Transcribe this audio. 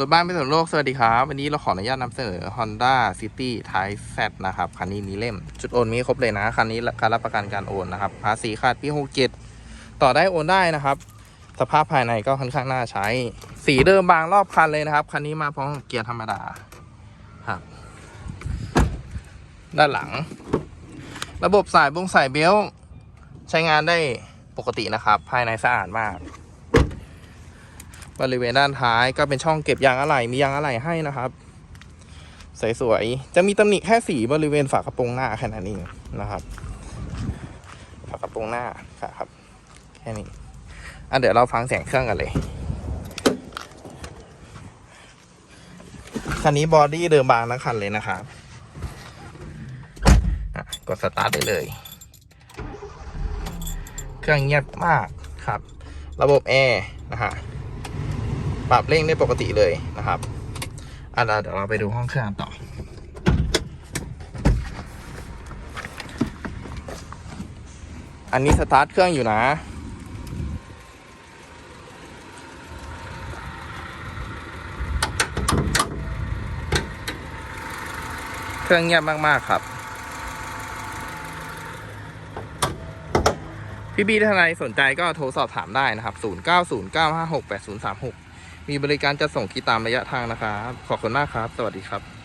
รถบ้านพิษณุโลก สวัสดีครับ วันนี้เราขออนุญาตนำเสนอ Honda City Type Z นะครับ คันนี้มีเล่ม จุดโอนมีครบเลยนะ คันนี้การรับประกันการโอนนะครับ ภาษีขาดปี67ต่อได้โอนได้นะครับ สภาพภายในก็ค่อนข้างน่าใช้ สีเดิมบางรอบคันเลยนะครับ คันนี้มาพร้อมเกียร์ธรรมดาครับ ด้านหลัง ระบบสายบงสายเบลใช้งานได้ปกตินะครับ ภายในสะอาดมาก บริเวณด้านท้ายก็เป็นช่องเก็บยางอะไหล่มียางอะไหล่ให้นะครับ สวยๆ จะมีตำหนิแค่สีบริเวณฝากระโปรงหน้าแค่นั้นเองนะครับ ฝากระโปรงหน้าครับ แค่นี้อะเดี๋ยวเราฟังเสียงเครื่องกันเลยคันนี้บอดี้เดิมบางทั้งคันเลยนะครับกดสตาร์ทได้เลย เครื่องเงียบมากครับ ระบบแอร์นะฮะ ปรับเร่งได้ปกติเลยนะครับอะเดี๋ยวเราไปดูห้องเครื่องต่อ อันนี้สตาร์ทเครื่องอยู่นะเครื่องเงียบมาก ๆ ครับ พี่บีท่านใดสนใจก็โทรสอบถามได้นะครับ 0909568036 มีบริการจะส่งคิดตามระยะทางนะครับ ขอบคุณมากครับ สวัสดีครับ